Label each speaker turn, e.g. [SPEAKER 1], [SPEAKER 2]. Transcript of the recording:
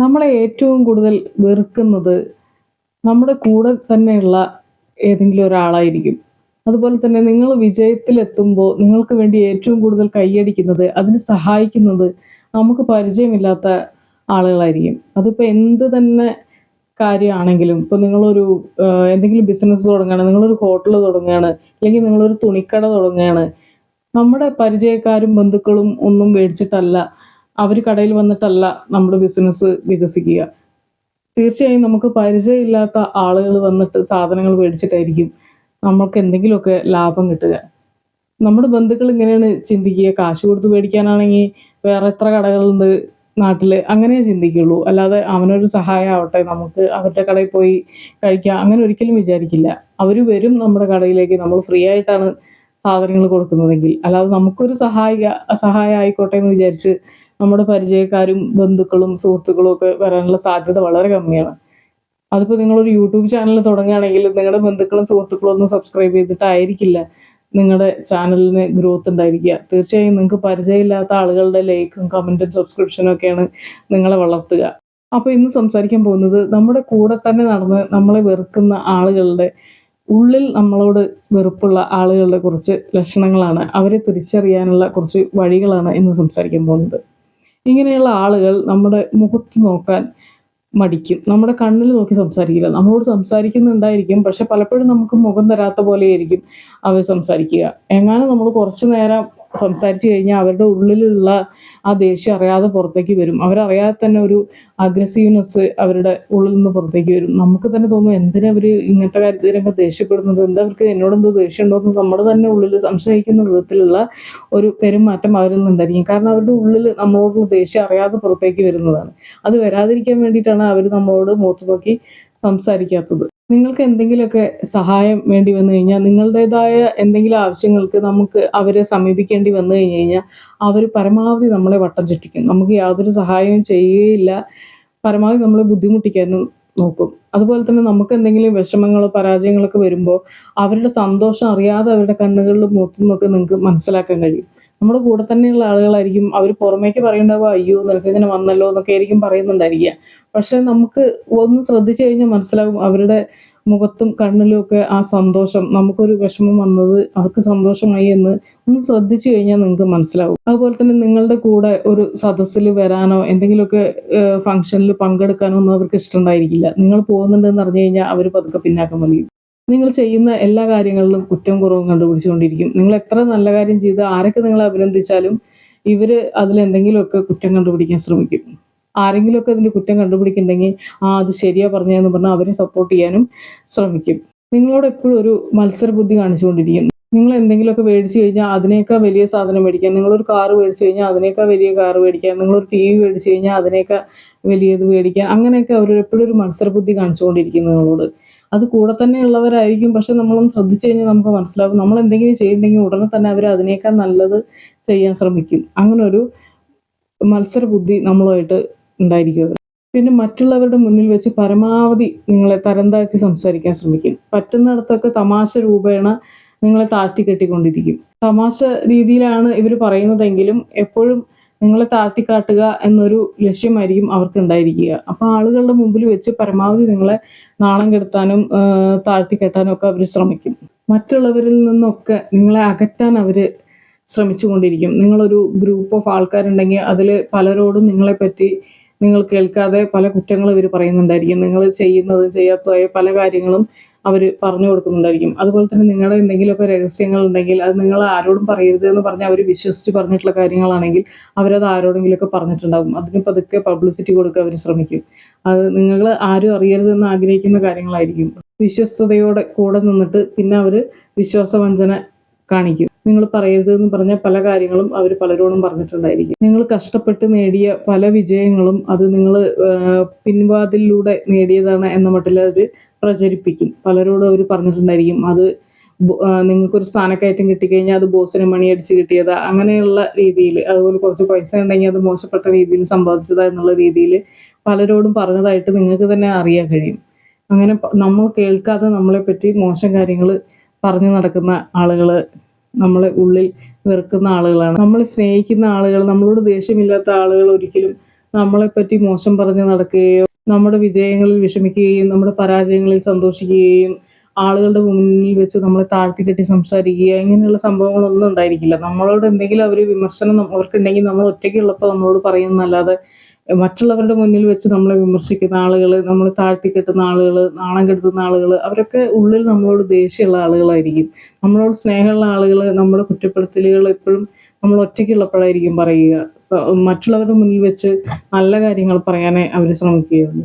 [SPEAKER 1] നമ്മളെ ഏറ്റവും കൂടുതൽ വെറുക്കുന്നത് നമ്മുടെ കൂടെ തന്നെയുള്ള ഏതെങ്കിലും ഒരാളായിരിക്കും. അതുപോലെ തന്നെ നിങ്ങൾ വിജയത്തിലെത്തുമ്പോൾ നിങ്ങൾക്ക് വേണ്ടി ഏറ്റവും കൂടുതൽ കൈയടിക്കുന്നത് അതിന് സഹായിക്കുന്നത് നമുക്ക് പരിചയമില്ലാത്ത ആളുകളായിരിക്കും. അതിപ്പോൾ എന്ത് തന്നെ കാര്യമാണെങ്കിലും ഇപ്പോൾ നിങ്ങളൊരു എന്തെങ്കിലും ബിസിനസ് തുടങ്ങുകയാണ് നിങ്ങളൊരു ഹോട്ടൽ തുടങ്ങുകയാണ് അല്ലെങ്കിൽ നിങ്ങളൊരു തുണിക്കട തുടങ്ങുകയാണ് നമ്മുടെ പരിചയക്കാരും ബന്ധുക്കളും ഒന്നും മേടിച്ചിട്ടല്ല അവർ കടയിൽ വന്നിട്ടല്ല നമ്മുടെ ബിസിനസ് വികസിക്കുക. തീർച്ചയായും നമുക്ക് പരിചയമില്ലാത്ത ആളുകൾ വന്നിട്ട് സാധനങ്ങൾ മേടിച്ചിട്ടായിരിക്കും നമുക്ക് എന്തെങ്കിലുമൊക്കെ ലാഭം കിട്ടുക. നമ്മുടെ ബന്ധുക്കൾ ഇങ്ങനെയാണ് ചിന്തിക്കുക. കാശ് കൊടുത്ത് മേടിക്കാനാണെങ്കിൽ വേറെ എത്ര കടകളുണ്ട് നാട്ടിൽ അങ്ങനെ ചിന്തിക്കുള്ളൂ. അല്ലാതെ അവനൊരു സഹായം ആവട്ടെ നമുക്ക് അവരുടെ കടയിൽ പോയി കഴിക്കാം. അങ്ങനെ ഒരിക്കലും വിചാരിക്കില്ല. അവർ വരും നമ്മുടെ കടയിലേക്ക്. നമ്മൾ ഫ്രീ ആയിട്ടാണ് സാധനങ്ങൾ കൊടുക്കുന്നതെങ്കിൽ. അല്ലാതെ നമുക്കൊരു സഹായിക സഹായം ആയിക്കോട്ടെ എന്ന് വിചാരിച്ച് നമ്മുടെ പരിചയക്കാരും ബന്ധുക്കളും സുഹൃത്തുക്കളും ഒക്കെ വരാനുള്ള സാധ്യത വളരെ കമ്മിയാണ്. അതിപ്പോൾ നിങ്ങളൊരു യൂട്യൂബ് ചാനൽ തുടങ്ങുകയാണെങ്കിൽ നിങ്ങളുടെ ബന്ധുക്കളും സുഹൃത്തുക്കളും ഒന്നും സബ്സ്ക്രൈബ് ചെയ്തിട്ടായിരിക്കില്ല നിങ്ങളുടെ ചാനലിന് ഗ്രോത്ത് ഉണ്ടായിരിക്കുക. തീർച്ചയായും നിങ്ങൾക്ക് പരിചയമില്ലാത്ത ആളുകളുടെ ലൈക്കും കമന്റും സബ്സ്ക്രിപ്ഷനും ഒക്കെയാണ് നിങ്ങളെ വളർത്തുക. അപ്പോൾ ഇന്ന് സംസാരിക്കാൻ പോകുന്നത് നമ്മുടെ കൂടെ തന്നെ നടന്ന് നമ്മളെ വെറുക്കുന്ന ആളുകളുടെ ഉള്ളിൽ നമ്മളോട് വെറുപ്പുള്ള ആളുകളുടെ കുറച്ച് ലക്ഷണങ്ങളാണ്. അവരെ തിരിച്ചറിയാനുള്ള കുറച്ച് വഴികളാണ് ഇന്ന് സംസാരിക്കാൻ പോകുന്നത്. ഇങ്ങനെയുള്ള ആളുകൾ നമ്മുടെ മുഖത്ത് നോക്കാൻ മടിക്കും. നമ്മുടെ കണ്ണിൽ നോക്കി സംസാരിക്കില്ല. നമ്മളോട് സംസാരിക്കുന്നുണ്ടായിരിക്കും പക്ഷെ പലപ്പോഴും നമുക്ക് മുഖം തരാത്ത പോലെയായിരിക്കും അവർ സംസാരിക്കുക. എങ്ങാനും നമ്മൾ കുറച്ചു നേരം സംസാരിച്ചു കഴിഞ്ഞാൽ അവരുടെ ഉള്ളിലുള്ള ആ ദേഷ്യം അറിയാതെ പുറത്തേക്ക് വരും. അവരറിയാതെ തന്നെ ഒരു അഗ്രസീവ്നെസ് അവരുടെ ഉള്ളിൽ നിന്ന് പുറത്തേക്ക് വരും. നമുക്ക് തന്നെ തോന്നും എന്തിനാ അവർ ഇങ്ങനത്തെ കാര്യത്തിലൊക്കെ ദേഷ്യപ്പെടുന്നത്? എന്താ അവർക്ക് എന്നോടെന്തോ ദേഷ്യമുണ്ടോ എന്ന് നമ്മുടെ തന്നെ ഉള്ളിൽ സംശയിക്കുന്ന വിധത്തിലുള്ള ഒരു പെരുമാറ്റം അവരിൽ നിന്നുണ്ടായിരിക്കും കാരണം അവരുടെ ഉള്ളിൽ നമ്മളോടുള്ള ദേഷ്യം അറിയാതെ പുറത്തേക്ക് വരുന്നതാണ്. അത് വരാതിരിക്കാൻ വേണ്ടിയിട്ടാണ് അവർ നമ്മളോട് മുഖത്ത് നോക്കി സംസാരിക്കാത്തത്. നിങ്ങൾക്ക് എന്തെങ്കിലുമൊക്കെ സഹായം വേണ്ടി വന്നു കഴിഞ്ഞാൽ നിങ്ങളുടേതായ എന്തെങ്കിലും ആവശ്യങ്ങൾക്ക് നമുക്ക് അവരെ സമീപിക്കേണ്ടി വന്നു കഴിഞ്ഞു കഴിഞ്ഞാൽ അവർ പരമാവധി നമ്മളെ വട്ടം ചുറ്റിക്കും. നമുക്ക് യാതൊരു സഹായവും ചെയ്യുകയില്ല. പരമാവധി നമ്മളെ ബുദ്ധിമുട്ടിക്കാനും നോക്കും. അതുപോലെ തന്നെ നമുക്ക് എന്തെങ്കിലും വിഷമങ്ങളോ പരാജയങ്ങളൊക്കെ വരുമ്പോൾ അവരുടെ സന്തോഷം അറിയാതെ അവരുടെ കണ്ണുകളിലും മുഖത്തും നിങ്ങൾക്ക് മനസ്സിലാക്കാൻ കഴിയും. നമ്മുടെ കൂടെ തന്നെയുള്ള ആളുകളായിരിക്കും. അവർ പുറമേക്ക് പറയുണ്ടാവുക അയ്യോ നിനക്ക് ഇങ്ങനെ വന്നല്ലോ എന്നൊക്കെ ആയിരിക്കും പറയുന്നുണ്ടായിരിക്കുക. പക്ഷെ നമുക്ക് ഒന്ന് ശ്രദ്ധിച്ചു കഴിഞ്ഞാൽ മനസ്സിലാകും അവരുടെ മുഖത്തും കണ്ണിലും ഒക്കെ ആ സന്തോഷം. നമുക്കൊരു വിഷമം വന്നത് അവർക്ക് സന്തോഷമായി എന്ന് ഒന്ന് ശ്രദ്ധിച്ചു കഴിഞ്ഞാൽ നിങ്ങൾക്ക് മനസ്സിലാവും. അതുപോലെ തന്നെ നിങ്ങളുടെ കൂടെ ഒരു സദസ്സിൽ വരാനോ എന്തെങ്കിലുമൊക്കെ ഫംഗ്ഷനിൽ പങ്കെടുക്കാനോ ഒന്നും അവർക്ക് ഇഷ്ടമുണ്ടായിരിക്കില്ല നിങ്ങൾ പോകുന്നുണ്ടെന്ന് അറിഞ്ഞു കഴിഞ്ഞാൽ അവർ പതുക്കെ പിന്നാക്കം വലിയും. നിങ്ങൾ ചെയ്യുന്ന എല്ലാ കാര്യങ്ങളിലും കുറ്റം കുറവും കണ്ടുപിടിച്ചുകൊണ്ടിരിക്കും. നിങ്ങൾ എത്ര നല്ല കാര്യം ചെയ്ത് ആരൊക്കെ നിങ്ങളെ അഭിനന്ദിച്ചാലും ഇവർ അതിലെന്തെങ്കിലുമൊക്കെ കുറ്റം കണ്ടുപിടിക്കാൻ ശ്രമിക്കും. ആരെങ്കിലുമൊക്കെ അതിന്റെ കുറ്റം കണ്ടുപിടിക്കുന്നുണ്ടെങ്കിൽ ആ അത് ശരിയാ പറഞ്ഞതെന്ന് പറഞ്ഞാൽ അവരെ സപ്പോർട്ട് ചെയ്യാനും ശ്രമിക്കും. നിങ്ങളോട് എപ്പോഴും ഒരു മത്സര ബുദ്ധി കാണിച്ചുകൊണ്ടിരിക്കും. നിങ്ങൾ എന്തെങ്കിലുമൊക്കെ മേടിച്ചു കഴിഞ്ഞാൽ അതിനേക്കാൾ വലിയ സാധനം മേടിക്കാം. നിങ്ങളൊരു കാറ് മേടിച്ചു കഴിഞ്ഞാൽ അതിനേക്കാൾ വലിയ കാറ് മേടിക്കാം. നിങ്ങളൊരു ടി വി മേടിച്ചു കഴിഞ്ഞാൽ അതിനേക്കാൾ വലിയത് മേടിക്കാം. അങ്ങനെയൊക്കെ അവർ എപ്പോഴും ഒരു മത്സരബുദ്ധി കാണിച്ചുകൊണ്ടിരിക്കും നിങ്ങളോട്. അത് കൂടെ തന്നെ ഉള്ളവരായിരിക്കും. പക്ഷെ നമ്മളൊന്ന് ശ്രദ്ധിച്ചു കഴിഞ്ഞാൽ നമുക്ക് മനസ്സിലാവും. നമ്മൾ എന്തെങ്കിലും ചെയ്യുന്നുണ്ടെങ്കിൽ ഉടനെ തന്നെ അവർ അതിനേക്കാൾ നല്ലത് ചെയ്യാൻ ശ്രമിക്കും. അങ്ങനെ ഒരു മത്സര ബുദ്ധി നമ്മളുമായിട്ട് ഉണ്ടായിരിക്കും. പിന്നെ മറ്റുള്ളവരുടെ മുന്നിൽ വെച്ച് പരമാവധി നിങ്ങളെ തരം താഴ്ത്തി സംസാരിക്കാൻ ശ്രമിക്കും. പറ്റുന്നിടത്തൊക്കെ തമാശ രൂപേണ നിങ്ങളെ താഴ്ത്തി കെട്ടിക്കൊണ്ടിരിക്കും. തമാശ രീതിയിലാണ് ഇവർ പറയുന്നതെങ്കിലും എപ്പോഴും നിങ്ങളെ താഴ്ത്തിക്കാട്ടുക എന്നൊരു ലക്ഷ്യമായിരിക്കും അവർക്ക് ഉണ്ടായിരിക്കുക അപ്പോൾ ആളുകളുടെ മുമ്പിൽ വെച്ച് പരമാവധി നിങ്ങളെ നാണം കെടുത്താനും താഴ്ത്തിക്കെട്ടാനും താഴ്ത്തി കെട്ടാനും ഒക്കെ അവർ ശ്രമിക്കും. മറ്റുള്ളവരിൽ നിന്നൊക്കെ നിങ്ങളെ അകറ്റാൻ അവർ ശ്രമിച്ചുകൊണ്ടിരിക്കും. നിങ്ങളൊരു ഗ്രൂപ്പ് ഓഫ് ആൾക്കാരുണ്ടെങ്കിൽ അതിൽ പലരോടും നിങ്ങളെ പറ്റി നിങ്ങൾ കേൾക്കാതെ പല കുറ്റങ്ങളും ഇവർ പറയുന്നുണ്ടായിരിക്കും. നിങ്ങൾ ചെയ്യുന്നതും ചെയ്യാത്തതായ പല കാര്യങ്ങളും അവർ പറഞ്ഞു കൊടുക്കുന്നുണ്ടായിരിക്കും. അതുപോലെ തന്നെ നിങ്ങളുടെ എന്തെങ്കിലുമൊക്കെ രഹസ്യങ്ങൾ ഉണ്ടെങ്കിൽ അത് നിങ്ങൾ ആരോടും പറയരുത് എന്ന് പറഞ്ഞ് അവർ വിശ്വസിച്ച് പറഞ്ഞിട്ടുള്ള കാര്യങ്ങളാണെങ്കിൽ അവരത് ആരോടെങ്കിലുമൊക്കെ പറഞ്ഞിട്ടുണ്ടാകും അതിന് പതുക്കെ പബ്ലിസിറ്റി കൊടുക്കാൻ അവർ ശ്രമിക്കും. അത് നിങ്ങൾ ആരും അറിയരുത് എന്ന് ആഗ്രഹിക്കുന്ന കാര്യങ്ങളായിരിക്കും. വിശ്വസ്തയോടെ കൂടെ നിന്നിട്ട് പിന്നെ അവർ വിശ്വാസവഞ്ചന കാണിക്കും. നിങ്ങൾ പറയരുത് എന്ന് പറഞ്ഞ പല കാര്യങ്ങളും അവർ പലരോടും പറഞ്ഞിട്ടുണ്ടായിരിക്കും. നിങ്ങൾ കഷ്ടപ്പെട്ട് നേടിയ പല വിജയങ്ങളും അത് നിങ്ങൾ പിൻവാതിലൂടെ നേടിയതാണ് എന്ന മട്ടിൽ അവർ പ്രചരിപ്പിക്കും. പലരോടും അവർ പറഞ്ഞിട്ടുണ്ടായിരിക്കും. അത് നിങ്ങൾക്കൊരു സ്ഥാനക്കയറ്റം കിട്ടിക്കഴിഞ്ഞാൽ അത് ബോസിന് മണിയടിച്ച് കിട്ടിയതാ. അങ്ങനെയുള്ള രീതിയിൽ അതുപോലെ കുറച്ച് പൈസ ഉണ്ടെങ്കിൽ അത് മോശപ്പെട്ട രീതിയിൽ സമ്പാദിച്ചതാ എന്നുള്ള രീതിയിൽ പലരോടും പറഞ്ഞതായിട്ട് നിങ്ങൾക്ക് തന്നെ അറിയാൻ കഴിയും. അങ്ങനെ നമ്മൾ കേൾക്കാതെ നമ്മളെ പറ്റി മോശം കാര്യങ്ങൾ പറഞ്ഞു നടക്കുന്ന ആളുകൾ നമ്മളെ ഉള്ളിൽ വെറുക്കുന്ന ആളുകളാണ്. നമ്മൾ സ്നേഹിക്കുന്ന ആളുകൾ നമ്മളോട് ദേഷ്യമില്ലാത്ത ആളുകൾ ഒരിക്കലും നമ്മളെപ്പറ്റി മോശം പറഞ്ഞ് നടക്കുകയോ നമ്മുടെ വിജയങ്ങളിൽ വിഷമിക്കുകയും നമ്മുടെ പരാജയങ്ങളിൽ സന്തോഷിക്കുകയും ആളുകളുടെ മുന്നിൽ വെച്ച് നമ്മളെ താഴ്ത്തി കെട്ടി സംസാരിക്കുക ഇങ്ങനെയുള്ള സംഭവങ്ങളൊന്നും ഉണ്ടായിരിക്കില്ല. നമ്മളോട് എന്തെങ്കിലും അവർ വിമർശനം അവർക്കുണ്ടെങ്കിൽ നമ്മൾ ഒറ്റയ്ക്കുള്ളപ്പോൾ നമ്മളോട് പറയുന്നല്ലാതെ മറ്റുള്ളവരുടെ മുന്നിൽ വെച്ച് നമ്മളെ വിമർശിക്കുന്ന ആളുകൾ നമ്മൾ താഴ്ത്തിക്കെട്ടുന്ന ആളുകൾ നാണം കെടുത്തുന്ന ആളുകൾ അവരൊക്കെ ഉള്ളിൽ നമ്മളോട് ദേഷ്യമുള്ള ആളുകളായിരിക്കും. നമ്മളോട് സ്നേഹമുള്ള ആളുകൾ നമ്മുടെ കുറ്റപ്പെടുത്തലുകൾ എപ്പോഴും നമ്മൾ ഒറ്റയ്ക്കുള്ളപ്പോഴായിരിക്കും പറയുക. മറ്റുള്ളവരുടെ മുന്നിൽ വെച്ച് നല്ല കാര്യങ്ങൾ പറയാനേ അവർ ശ്രമിക്കുകയുള്ളൂ.